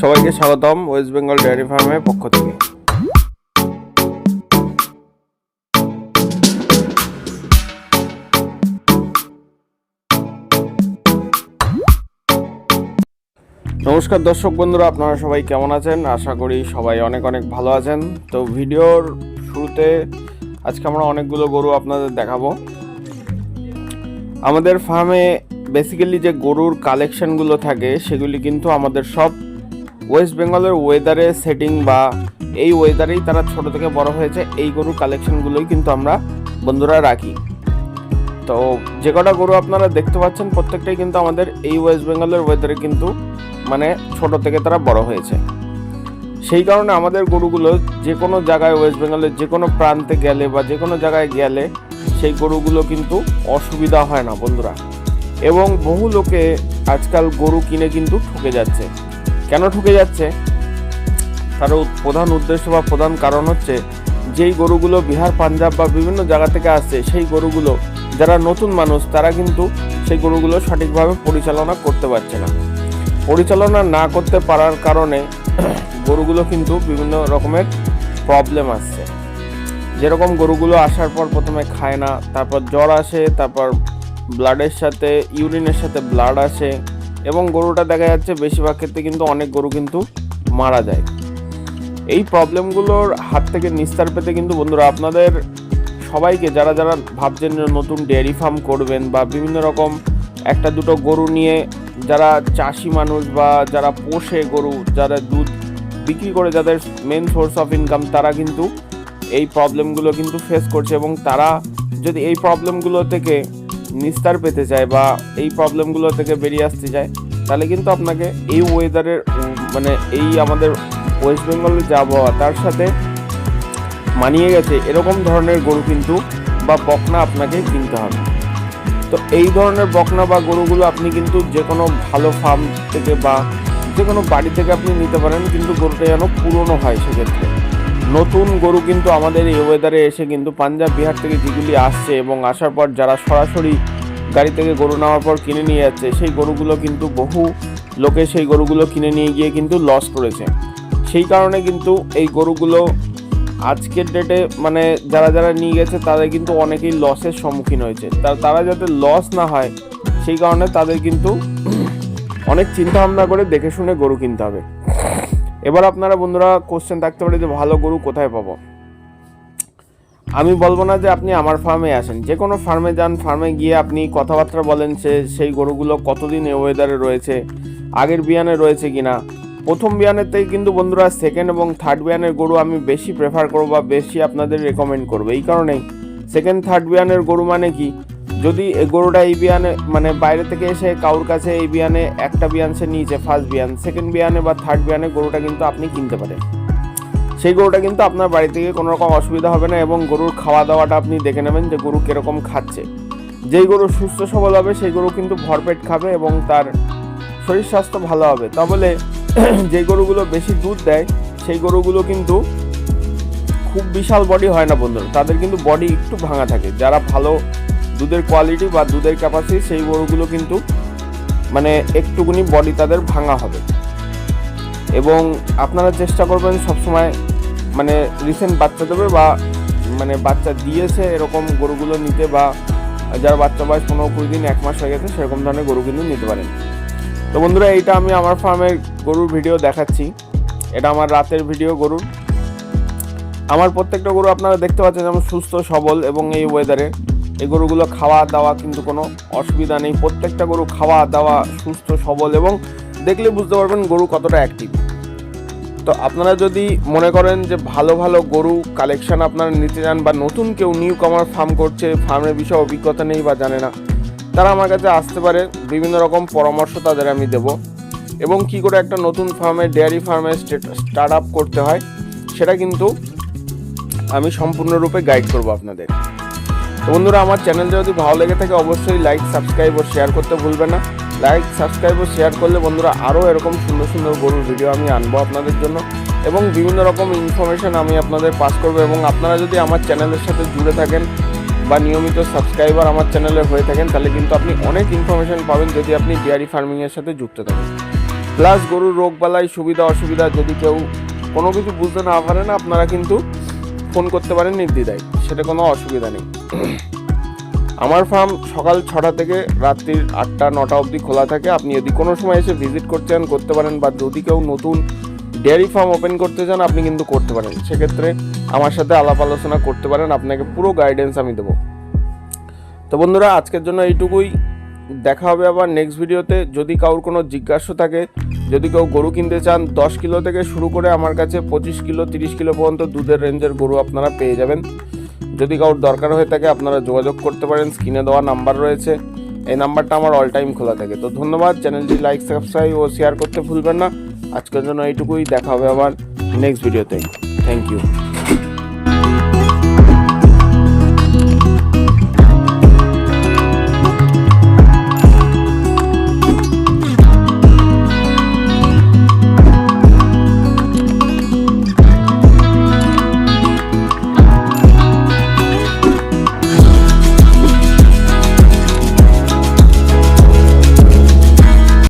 সবাইকে স্বাগতম West Bengal dairy ফার্মের পক্ষ থেকে। নমস্কার দর্শক বন্ধুরা, আপনারা সবাই কেমন আছেন? আশা করি সবাই অনেক অনেক ভালো আছেন। তো ভিডিওর শুরুতে আজকে আমরা অনেকগুলো গরু আপনাদের দেখাবো। আমাদের ফার্মে বেসিক্যালি যে গরুর কালেকশনগুলো থাকে, সেগুলি কিন্তু আমাদের সব ওয়েস্ট বেঙ্গলের ওয়েদারে সেটিং বা এই ওয়েদারেই তারা ছোট থেকে বড় হয়েছে, এই গরুর কালেকশনগুলোই কিন্তু আমরা বন্ধুরা রাখি। তো যে কটা গরু আপনারা দেখতে পাচ্ছেন, প্রত্যেকটাই কিন্তু আমাদের এই ওয়েস্ট বেঙ্গলের ওয়েদারে কিন্তু মানে ছোট থেকে তারা বড় হয়েছে। সেই কারণে আমাদের গরুগুলো যে কোনো জায়গায় ওয়েস্ট বেঙ্গলের যে কোনো প্রান্তে গেলে বা যে কোনো জায়গায় গেলে সেই গরুগুলো কিন্তু অসুবিধা হয় না বন্ধুরা। এবং বহু লোকে আজকাল গরু কিনে কিন্তু ঠকে যাচ্ছে। কেন ঠকে যাচ্ছে? তার প্রধান উদ্দেশ্য বা প্রধান কারণ হচ্ছে, যেই গরুগুলো বিহার, পাঞ্জাব বা বিভিন্ন জায়গা থেকে আসছে, সেই গরুগুলো যারা নতুন মানুষ, তারা কিন্তু সেই গরুগুলো সঠিকভাবে পরিচালনা করতে পারছে না। পরিচালনা না করতে পারার কারণে গরুগুলো কিন্তু বিভিন্ন রকমের প্রবলেম আসছে। যেরকম গরুগুলো আসার পর প্রথমে খায় না, তারপর জ্বর আসে, তারপর ব্লাডের সাথে ইউরিনের সাথে ব্লাড আসে এবং গরুটা দেখা যাচ্ছে বেশিরভাগ ক্ষেত্রে কিন্তু অনেক গরু কিন্তু মারা যায়। এই প্রবলেমগুলোর হাত থেকে নিস্তার পেতে কিন্তু বন্ধুরা আপনাদের সবাইকে যারা যারা ভাবছেন নতুন ডেয়ারি ফার্ম করবেন বা বিভিন্ন রকম একটা দুটো গরু নিয়ে যারা চাষি মানুষ বা যারা পোষে গরু, যারা দুধ বিক্রি করে যাদের মেন সোর্স অফ ইনকাম তারা কিন্তু এই প্রবলেমগুলো কিন্তু ফেস করছে এবং তারা যদি এই প্রবলেমগুলো থেকে নিস্তার পেতে চায় বা এই প্রবলেমগুলো থেকে বেরিয়ে আসতে চায়, তাহলে কিন্তু আপনাকে এই ওয়েদারের মানে এই আমাদের ওয়েস্ট বেঙ্গলের যে আবহাওয়া তার সাথে মানিয়ে গেছে এরকম ধরনের গরু কিন্তু বা বকনা আপনাকে কিনতে হবে। তো এই ধরনের বকনা বা গরুগুলো আপনি কিন্তু যে কোনো ভালো ফার্ম থেকে বা যে কোনো বাড়ি থেকে আপনি নিতে পারেন, কিন্তু গরুটা যেন পুরনো হয় সেক্ষেত্রে। নতুন গরু কিন্তু আমাদের এই ওয়েদারে এসে কিন্তু পাঞ্জাব বিহার থেকে যেগুলি আসছে এবং আসার পর যারা সরাসরি গাড়ি থেকে গরু নেওয়ার পর কিনে নিয়ে যাচ্ছে। সেই গরুগুলো কিন্তু বহু লোকে সেই গরুগুলো কিনে নিয়ে গিয়ে কিন্তু লস করেছে। সেই কারণে কিন্তু এই গরুগুলো আজকের ডেটে মানে যারা যারা নিয়ে গেছে, তাদের কিন্তু অনেকেই লসের সম্মুখীন হয়েছে। তারা যাতে লস না হয়, সেই কারণে তাদের কিন্তু অনেক চিন্তা ভাবনা করে দেখে শুনে গরু কিনতে হবে। এবার আপনারা বন্ধুরা কোশ্চেন থাকতে পারে যে ভালো গরু কোথায় পাবো? আমি বলব না যে আপনি আমার ফার্মে আসেন। যে কোনো ফার্মে যান ফার্মে গিয়ে আপনি কথাবার্তা বলেন সে, সেই গরুগুলো কতদিন এ ওয়েদারে রয়েছে, আগের বিয়ানে রয়েছে কিনা। প্রথম বিয়ানের থেকে কিন্তু বন্ধুরা সেকেন্ড এবং থার্ড বিয়ানের গরু আমি বেশি প্রেফার করব বা বেশি আপনাদের রেকমেন্ড করব। এই কারণেই সেকেন্ড থার্ড বিয়ানের গরু মানে কি? যদি এই গরুটা এই বিয়ানে মানে বাইরে থেকে এসে কাউর কাছে এই বিয়ানে একটা বিয়ান সে নিয়েছে ফার্স্ট বিয়ান সেকেন্ড বিয়ানে বা থার্ড বিয়ানে গরুটা কিন্তু আপনি কিনতে পারেন। সেই গরুটা কিন্তু আপনার বাড়ি থেকে কোনো রকম অসুবিধা হবে না এবং গরুর খাওয়া দাওয়াটা আপনি দেখে নেবেন যে গরু কীরকম খাচ্ছে। যেই গরু সুস্থ সবল হবে, সেই গরু কিন্তু ভরপেট খাবে এবং তার শরীর স্বাস্থ্য ভালো হবে। তা বলে যে গরুগুলো বেশি দুধ দেয়, সেই গরুগুলো কিন্তু খুব বিশাল বডি হয় না বন্ধুরা তাদের কিন্তু বডি একটু ভাঙা থাকে। যারা ভালো দুধের কোয়ালিটি বা দুধের ক্যাপাসিটি সেই গরুগুলো কিন্তু মানে একটুকুনি বডি তাদের ভাঙা হবে। এবং আপনারা চেষ্টা করবেন সবসময় মানে রিসেন্ট বাচ্চা দেবে বা মানে বাচ্চা দিয়েছে এরকম গরুগুলো নিতে বা যার বাচ্চা বয়স পনেরো কুড়ি দিন, এক মাস হয়ে গেছে, সেরকম ধরনের গরু কিন্তু নিতে পারেন। তো বন্ধুরা, এইটা আমি আমার ফার্মের গরুর ভিডিও দেখাচ্ছি। এটা আমার রাতের ভিডিও গরুর। আমার প্রত্যেকটা গরু আপনারা দেখতে পাচ্ছেন যেমন সুস্থ, সবল এবং এই ওয়েদারে এই গরুগুলো খাওয়া দাওয়া কিন্তু কোনো অসুবিধা নেই। প্রত্যেকটা গরু খাওয়া দাওয়া, সুস্থ, সবল এবং দেখলে বুঝতে পারবেন গরু কতটা অ্যাক্টিভ তো আপনারা যদি মনে করেন যে ভালো ভালো গরু কালেকশান আপনারা নিতে চান বা নতুন কেউ নিউ কামার ফার্ম করছে ফার্মের বিষয়ে অভিজ্ঞতা নেই বা জানে না, তারা আমার কাছে আসতে পারে। বিভিন্ন রকম পরামর্শ তাদের আমি দেব। এবং কি করে একটা নতুন ফার্মে ডেয়ারি ফার্মে স্টার্ট আপ করতে হয়, সেটা কিন্তু আমি সম্পূর্ণরূপে গাইড করব আপনাদের। বন্ধুরা, আমার চ্যানেলটা যদি ভালো লেগে থাকে, অবশ্যই লাইক সাবস্ক্রাইব ও শেয়ার করতে ভুলবেন না। লাইক সাবস্ক্রাইব ও শেয়ার করলে বন্ধুরা আরও এরকম সুন্দর সুন্দর গরুর ভিডিও আমি আনব আপনাদের জন্য। এবং বিভিন্ন রকম ইনফরমেশন আমি আপনাদের পাস করব। এবং আপনারা যদি আমার চ্যানেলের সাথে জুড়ে থাকেন বা নিয়মিত সাবস্ক্রাইবার আমার চ্যানেলে হয়ে থাকেন, তাহলে কিন্তু আপনি অনেক ইনফরমেশন পাবেন যদি আপনি ডেয়ারি ফার্মিংয়ের সাথে যুক্ত থাকেন। প্লাস গরুর রোগ বালাই, সুবিধা, অসুবিধা যদি কেউ কোনো কিছু বুঝতে না পারেন আপনারা কিন্তু ফোন করতে পারেন নির্দ্বিধায়। সেটা কোনো অসুবিধা নেই। আমার ফার্ম সকাল ছটা থেকে রাত্রির আটটা, নটা অবধি খোলা থাকে। আপনি যদি কোনো সময় এসে ভিজিট করতে চান, করতে পারেন, বা যদি কেউ নতুন ডেয়ারি ফার্ম ওপেন করতে চান, আপনি কিন্তু করতে পারেন। সেক্ষেত্রে আমার সাথে আলাপ আলোচনা করতে পারেন। আপনাকে পুরো গাইডেন্স আমি দেবো। তো বন্ধুরা, আজকের জন্য এইটুকুই। দেখা হবে আবার নেক্সট ভিডিওতে যদি কারোর কোনো জিজ্ঞাসা থাকে, যদি কেউ গরু কিনতে চান, দশ কিলো থেকে শুরু করে আমার কাছে পঁচিশ কিলো, তিরিশ কিলো পর্যন্ত দুধের রেঞ্জের গরু আপনারা পেয়ে যাবেন। যদি কারোর দরকার হয়ে থাকে আপনারা যোগাযোগ করতে পারেন, স্ক্রিনে দেওয়া নাম্বার রয়েছে। এই নাম্বারটা আমার অল টাইম খোলা থাকে। তো ধন্যবাদ চ্যানেলটি লাইক সাবস্ক্রাইব ও শেয়ার করতে ভুলবেন না। আজকের জন্য এইটুকুই, দেখা হবে আবার নেক্সট ভিডিওতে থ্যাংক ইউ